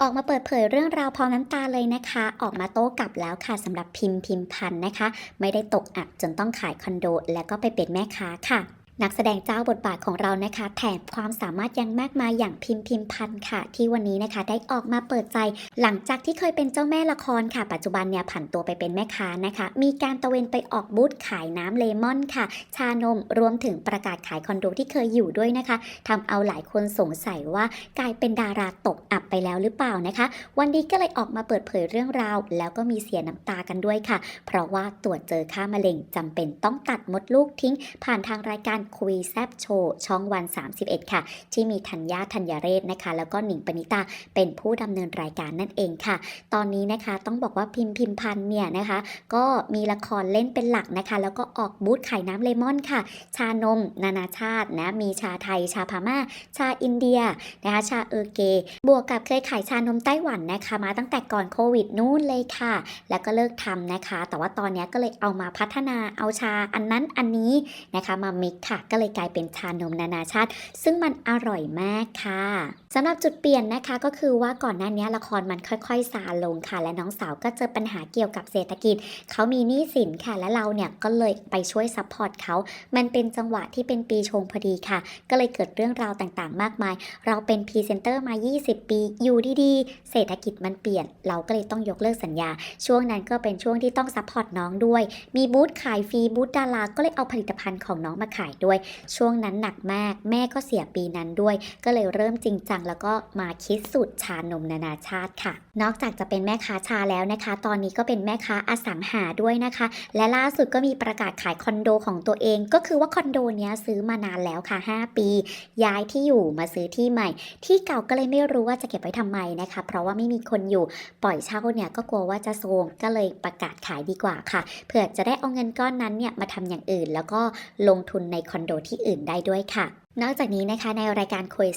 ออกมาเปิดเผยเรื่องราวพร้อมน้ำตาเลยนะคะ ออกมาโต้กลับแล้วค่ะสำหรับพิมพ์พิมพันธ์นะคะ ไม่ได้ตกอับจนต้องขายคอนโด และก็ไปเป็นแม่ค้าค่ะ นักแสดงเจ้าบทบาทของเรานะคะ แถมความสามารถยังมากมายอย่างพิมพ์พิมพ์พันธ์ค่ะ ที่วันนี้นะคะได้ออกมาเปิดใจ หลังจากที่เคยเป็นเจ้าแม่ละครค่ะ ปัจจุบันเนี่ยผันตัวไปเป็นแม่ค้านะคะ มีการตะเวนไปออกบูธขายน้ำเลมอนค่ะ ชานมรวมถึงประกาศขายคอนโดที่เคยอยู่ด้วยนะคะทำเอาหลายคนสงสัยว่ากลายเป็นดาราตกอับไปแล้วหรือเปล่านะคะ วันนี้ก็เลยออกมาเปิดเผยเรื่องราว แล้วก็มีเสียน้ำตากันด้วยค่ะ เพราะว่าตรวจเจอค่ามะเร็งจำเป็นต้องตัดมดลูกทิ้ง ผ่านทางรายการคุยแซบโชว์ช่องวัน 31 ค่ะ ที่มีธัญญาธัญเรศนะคะ แล้วก็หนิงปณิตาเป็นผู้ดำเนินรายการนั่นเองค่ะ ตอนนี้นะคะต้องบอกว่าพิมพ์พิมพันเนี่ยนะคะ ก็มีละครเล่นเป็นหลักนะคะ แล้วก็ออกบูธขายน้ำเลมอนค่ะ ชานม นานาชาตินะมีชาไทย ชาพม่า ชาอินเดียนะคะชาเออเก บวกกับเคยขายชานมไต้หวันนะคะ มาตั้งแต่ก่อนโควิดนู่นเลยค่ะ แล้วก็เลิกทำนะคะ แต่ว่าตอนนี้ก็เลยเอามาพัฒนาเอาชาอันนั้นอันนี้นะคะมามิกซ์ค่ะ ก็เลยกลายเป็นชานมนานาชาติ ซึ่งมันอร่อยมากค่ะสำหรับจุดเปลี่ยนนะคะก็คือว่าก่อนหน้านี้ละครมันค่อยๆซาลงค่ะ และน้องสาวก็เจอปัญหาเกี่ยวกับเศรษฐกิจ เขามีหนี้สินค่ะ และเราเนี่ยก็เลยไปช่วยซัพพอร์ตเขา มันเป็นจังหวะที่เป็นปีชงพอดีค่ะ ก็เลยเกิดเรื่องราวต่างๆ มากมาย เราเป็นพรีเซนเตอร์มา 20 ปีอยู่ดีๆเศรษฐกิจมันเปลี่ยน เราก็เลยต้องยกเลิกสัญญา ช่วงนั้นก็เป็นช่วงที่ต้องซัพพอร์ตน้องด้วย มีบูธขายฟรีบูธดาราก็เลยเอาผลิตภัณฑ์ของน้องมาขายด้วยช่วงนั้นหนักมาก แม่ก็เสียปีนั้นด้วย ก็เลยเริ่มจริงจังแล้วก็มาคิดสูตรชานมนานาชาติค่ะ นอกจากจะเป็นแม่ค้าชาแล้วนะคะ ตอนนี้ก็เป็นแม่ค้าอสังหาด้วยนะคะ และล่าสุดก็มีประกาศขายคอนโดของตัวเอง ก็คือว่าคอนโดเนี้ยซื้อมานานแล้วค่ะ 5 ปี ย้ายที่อยู่มาซื้อที่ใหม่ ที่เก่าก็เลยไม่รู้ว่าจะเก็บไว้ทำไมนะคะ เพราะว่าไม่มีคนอยู่ปล่อยเช่าเนี่ยก็กลัวว่าจะโซมก็เลยประกาศขายดีกว่าค่ะเผื่อจะได้เอาเงินก้อนนั้นเนี่ยมาทำอย่างอื่น แล้วก็ลงทุนในคอนโดที่อื่นได้ด้วยค่ะ นอกจากนี้นะคะในรายการคุย